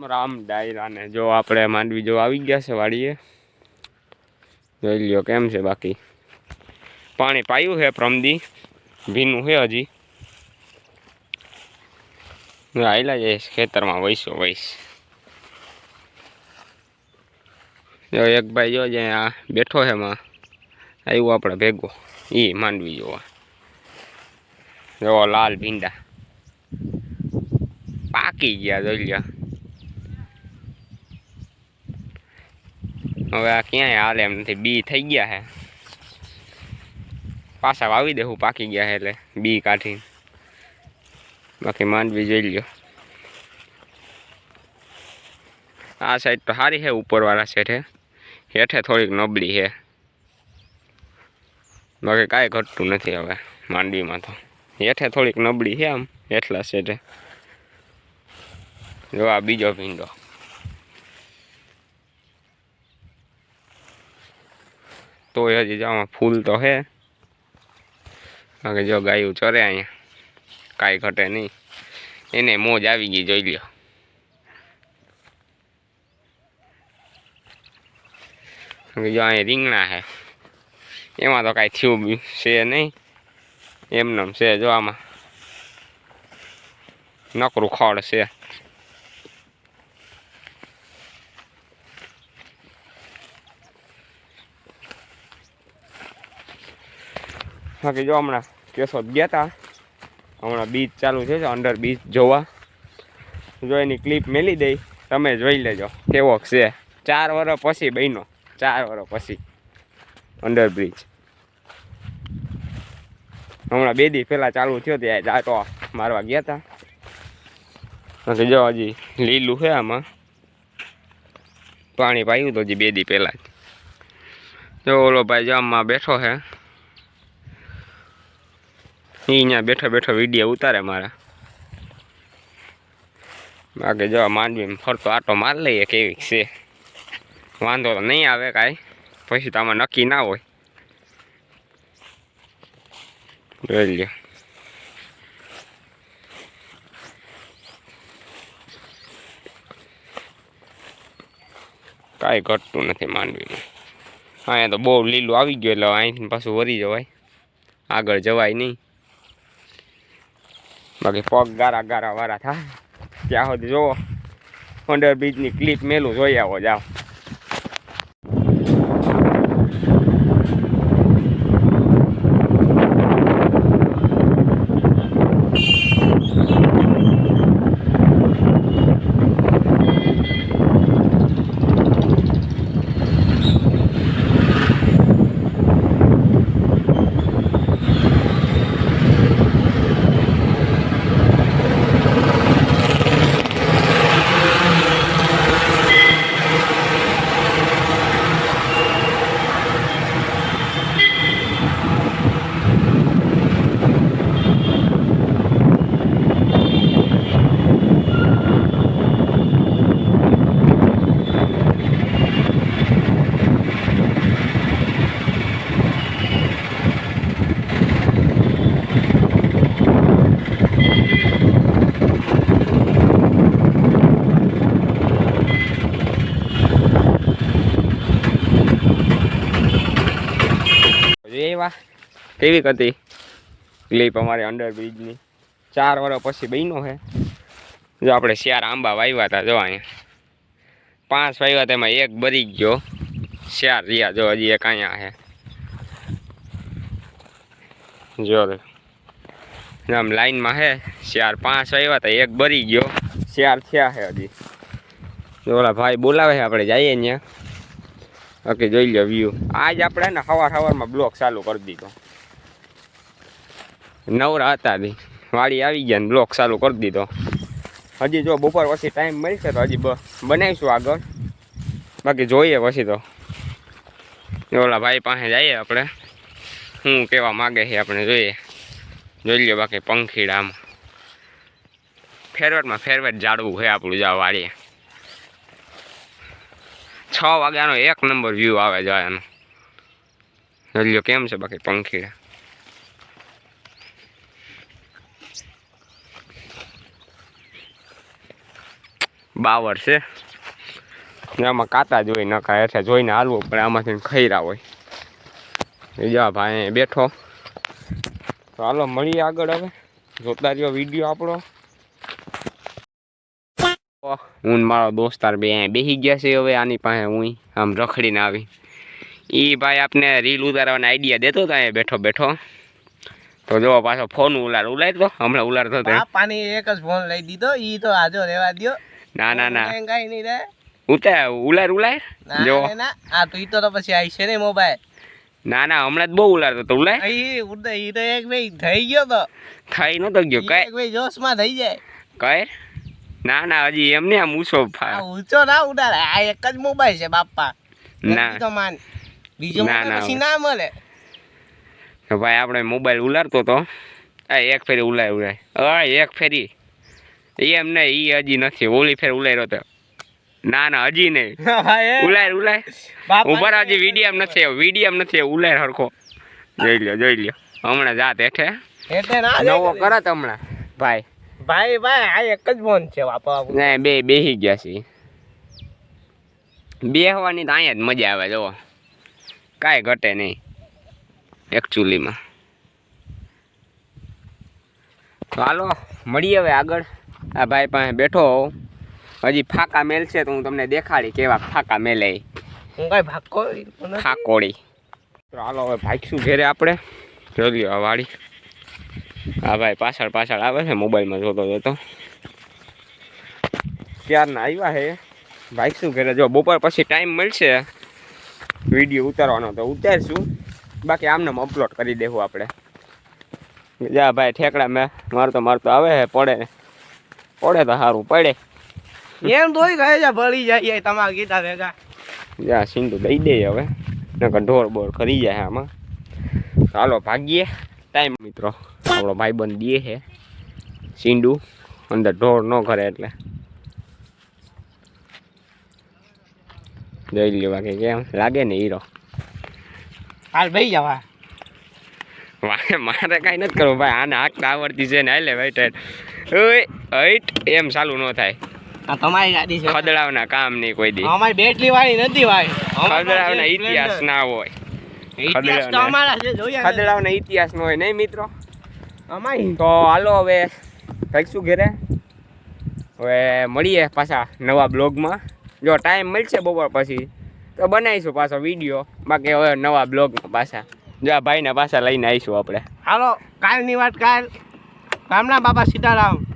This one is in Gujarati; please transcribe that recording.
રામ રામ ડાયરાને જો આપણે માંડવી જો આવી ગયા છે વાડીએ. જોઈ લ્યો કેમ છે બાકી? પાણી પાયું છે પ્રમદી. ભીનું છે હજી. આવેલા જઈશ ખેતરમાં વહીશો વહીશ જો એક ભાઈ જો જે આ બેઠો છે એમાં આવ્યું આપણે ભેગો. એ માંડવી જોવા. જો લાલ ભીંડા. પાકી ગયા જોઈ લ્યો. હવે આ ક્યાંય હાલે એમ નથી. બી થઈ ગયા છે પાછા વાવી દેવું પાકી ગયા છે એટલે બી કાઢી. બાકી માંડવી જોઈ લ્યો. આ સાઈડ તો સારી છે ઉપરવાળા સેઠે હેઠે થોડીક નબળી છે બાકી કાંઈ ઘટતું નથી હવે માંડવીમાં તો. હેઠે થોડીક નબળી છે આમ, એટલા સેઠે જો આ બીજો ભીંડો તો હજી જો ફૂલ તો છે બાકી જો ગાયું ચરે અહીંયા. કાંઈ ઘટે નહીં. એને મોજ આવી ગઈ જોઈ લ્યો. જો અહીંયા રીંગણા છે એમાં તો કાંઈ થયું છે નહીં. એમનેમ છે જો આમાં. નકરું ખડ છે. બાકી જો હમણાં કેશોદ ગયા હતા હમણાં બીચ ચાલુ છે અંડર બીચ જોવા. જો એની ક્લિપ મેલી દઈ, તમે જોઈ લેજો, કેવો છે. ચાર વર્ષ પછી બહેનો ચાર વર્ષ પછી અંડર બ્રિજ હમણાં બે દી પહેલાં ચાલુ થયો ત્યાં જાટો મારવા ગયા હતા બાકી જો હજી લીલું છે આમાં. પાણી પાયું તો હજી બે દી પહેલાં જ. જો ઓલો ભાઈ જો આમાં બેઠો છે. અહીંયા બેઠો બેઠો વીડિયો ઉતારે મારા. બાકી જો માંડવી ફરતો આટો માર લઈએ કેવી છે. વાંધો તો નહીં આવે કાંઈ, પછી તો નક્કી ના હોય. જોઈ લ્યો. કાંઈ ઘટતું નથી માંડવીમાં. અહીંયા તો બહુ લીલું આવી ગયું એટલે અહીંથી પાછું વરી જવાય. આગળ જવાય નહીં. બાકી પગ ગારા ગારા વારા થાય. ત્યાં સુધી જોવો. અંડર બ્રિજની ક્લિપ મેલું જોઈ આવો, જાઓ. કેવી હતી ક્લિપ અમારી અંડર બ્રિજની ચાર વર્ષ પછી બહેનો છે જો આપણે ચાર આંબા વાવ્યા હતા જો અહીંયા. પાંચ વાવ્યા તેમાં એક બરી ગયો. ચાર રહ્યા, જો હજી એક અહીંયા છે જો રે. આમ લાઈનમાં છે ચાર પાંચ વાવ્યા હતા એક બરી ગયો. ચાર થયા છે હજી. જો ઓલા ભાઈ બોલાવે છે આપણે જઈએ ત્યાં ઓકે, જોઈ લો વ્યૂ આજ આપણે ને સવાર સવારમાં બ્લોક ચાલુ કરી દીધો. નવરા હતા બી. વાડી આવી ગયા ને બ્લોક ચાલુ કરી દીધો. હજી જો બપોર પછી ટાઈમ મળશે તો હજી બનાવીશું આગળ. બાકી જોઈએ પછી તો. ઓલા ભાઈ પાસે જઈએ આપણે. શું કહેવા માગે છે આપણે જોઈએ. જોઈ લો બાકી પંખીડામાં. ફેરવેટમાં ફેરવેટ જાડવું છે આપણું જવા વાળીએ છ વાગ્યાનો એક નંબર વ્યૂ આવે જાય એનો લો કેમ છે બાકી પંખીડા. બાવર છે. આમાં કાતા જોઈ નખા હેઠે જોઈને હાલવું પડે, આમાંથી ખૈરા હોય. બીજા ભાઈ બેઠો. તો હાલો, મળીએ આગળ હવે. જોતા રહ્યો વીડિયો આપણો. હું મારો દોસ્તાર બે બેસી ગયા છે હવે, આની પાસે હું આમ રખડીને આવી. એ ભાઈ આપને રીલ ઉતારવાનો આઈડિયા દેતો હતો અહીંયા બેઠો બેઠો. તો જો પાછો ફોન ઉલાર ઉલાર તો હમણાં ઉલાર થતો. પાણી એક જ ફોન લઈ દીધો, ઈ તો આજો રેવા દ્યો. ના ના ના. કઈ નહીં રે. ઉતાર ઉલાર ઉલાર. જો. ના આ તો ઈ તો તો પછી આવી છે ને મોબાઈલ. ના ના હમણાં જ બહુ ઉલારતો તો ઉલાય ઈ ઉડે ઈ તો એક ભાઈ થઈ ગયો તો. થઈ નતો ગયો. કઈ એક ભાઈ જોશમાં થઈ જાય. કઈ? ના ના હજી એમને આમ ઊંચો ફા ઊંચો ના ઉડાડે. આ એક જ મોબાઈલ છે બાપા ના. તો માન. બીજો મોબાઈલ પછી ના મળે. તો ભાઈ આપણે મોબાઈલ ઉલારતો તો. આ એક ફેરી ઉલાય ઉલાય હા એક ફેરી. એમ ને એ હજી નથી. ઓલી ફેર ઉલાયરો તો. ના ના હજી નહીં. ઉલાયર ઉલાય ઉલાય ઉપર હજી વિડીયમ નથી વિડીયમ નથી ઉલાય હરખો. જોઈ લ્યો જોઈ લ્યો. હમણાં જાત હેઠે. નવો. કરત હમણાં. ભાઈ. ભાઈ ભાઈ આ એક જ ફોન છે બાપા ના બે બેસી ગયા છે. બેહવાની તો અહીંયા જ મજા આવે જો કાંઈ ઘટે નહીં. એકચ્યુઅલીમાં હાલો મળીએ હવે આગળ. આ ભાઈ પાસે બેઠો હોઉં. હજી ફાકા મેલ છે તો હું તમને દેખાડી કેવા ફાકા મેલે. હું કઈ. ફાકોડી તો હાલો હવે ભાગશું ઘેરે આપણે. જોઈ આ વાડી. હા ભાઈ પાછળ પાછળ આવે છે મોબાઈલમાં જોતો જોતો ક્યારના આવ્યા છે ભાગશું ઘરે. જો બપોર પછી ટાઈમ મળશે. વીડિયો ઉતારવાનો તો ઉતારશું. બાકી આમને અપલોડ કરી દેવું આપણે. જા ભાઈ ઠેકડા મેં મારતો મારતો આવે છે પડે. પડે તો સારું પડે. એમ તોય કહે છે ભળી જાય તમારા ગીતા ભેગા. જા સિંધુ દઈ દે હવે. નકર ઢોર બોર કરી જાય આમાં. ચાલો ભાગીએ. ટાઈમ મિત્રો. આપણો ભાઈબંધ દે છે સિંડુ અંદર ઢોર ન કરે એટલે. જોઈ લેવા કે કેમ લાગે ને હીરો? હાલ ભાઈ જવા મારે મારે કાંઈ નથી કરવું ભાઈ. આને હાંકતા આવડતી છે ને. હાલે ભાઈ ટેટ ઓય. હઈટ એમ ચાલુ ન થાય. આ તમારી ગાડી છે. ખદડાવના કામ નહીં કોઈ દી. અમારી બેટરી વાળી નથી ભાઈ. ખદડાવના ઇતિહાસ ના હોય. ઇતિહાસ તો ખદડાવના. અમારા છે જોયા ખદડાવના ઇતિહાસ ન હોય નહીં મિત્રો? અમારી. તો હાલો હવે ભાઈશું ઘેરે. હવે મળીએ પાછા નવા બ્લોગમાં. જો ટાઈમ મળશે બપોર પછી તો બનાવીશું પાછો વીડિયો બાકી હવે નવા બ્લોગમાં પાછા. જો આ ભાઈને પાછા લઈને આવીશું આપણે. હાલો કાલની વાત કાલ. રામના બાપા સીતારામ.